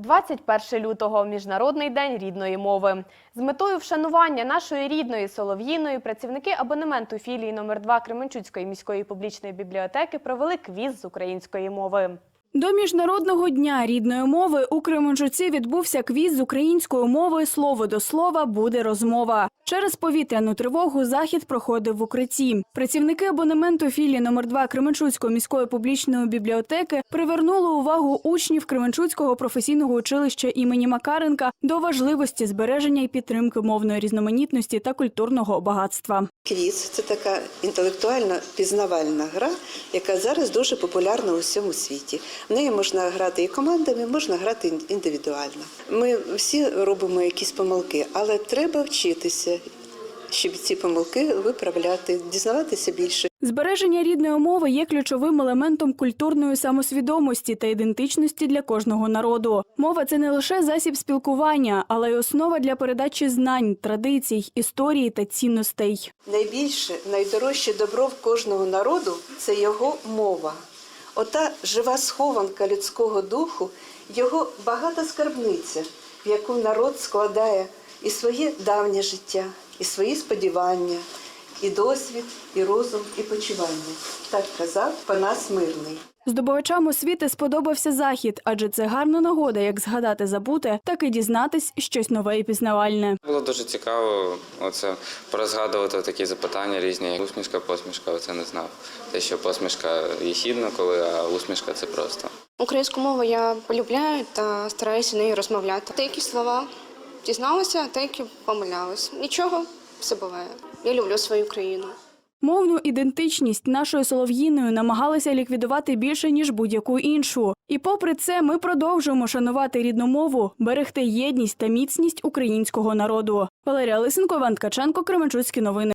21 лютого міжнародний день рідної мови. З метою вшанування нашої рідної солов'їної працівники абонементу філії номер 2 Кременчуцької міської публічної бібліотеки провели квіз з української мови. До міжнародного дня рідної мови у Кременчуці відбувся квіз з української мови Слово до слова буде розмова. Через повітряну тривогу захід проходив в укритті. Працівники абонементу філії номер 2 Кременчуцької міської публічної бібліотеки привернули увагу учнів Кременчуцького професійного училища імені Макаренка до важливості збереження і підтримки мовної різноманітності та культурного багатства. Квіз це така інтелектуальна пізнавальна гра, яка зараз дуже популярна у всьому світі. В неї можна грати і командами, можна грати індивідуально. Ми всі робимо якісь помилки, але треба вчитися, щоб ці помилки виправляти, дізнаватися більше. Збереження рідної мови є ключовим елементом культурної самосвідомості та ідентичності для кожного народу. Мова це не лише засіб спілкування, але й основа для передачі знань, традицій, історії та цінностей. Найбільше, найдорожче добро в кожного народу це його мова. Ота жива схованка людського духу, його багата скарбниця, в яку народ складає і своє давнє життя, і свої сподівання, і досвід, і розум, і почування. Так казав Панас Мирний. Здобувачам освіти сподобався захід, адже це гарна нагода як згадати забуте, так і дізнатись щось нове і пізнавальне. Було дуже цікаво оце порозгадувати такі запитання різні. Усмішка, посмішка, оце не знав. Те, що посмішка єхідна, коли, а усмішка це просто. Українську мову я полюбляю та стараюся нею розмовляти. Деякі слова дізналася, та деякі помилялась. Нічого, все буває. Я люблю свою країну. Мовну ідентичність нашою солов'їною намагалися ліквідувати більше ніж будь-яку іншу. І попри це, ми продовжуємо шанувати рідну мову, берегти єдність та міцність українського народу. Валерія Лисенко, Іван Ткаченко, Кременчуцькі новини.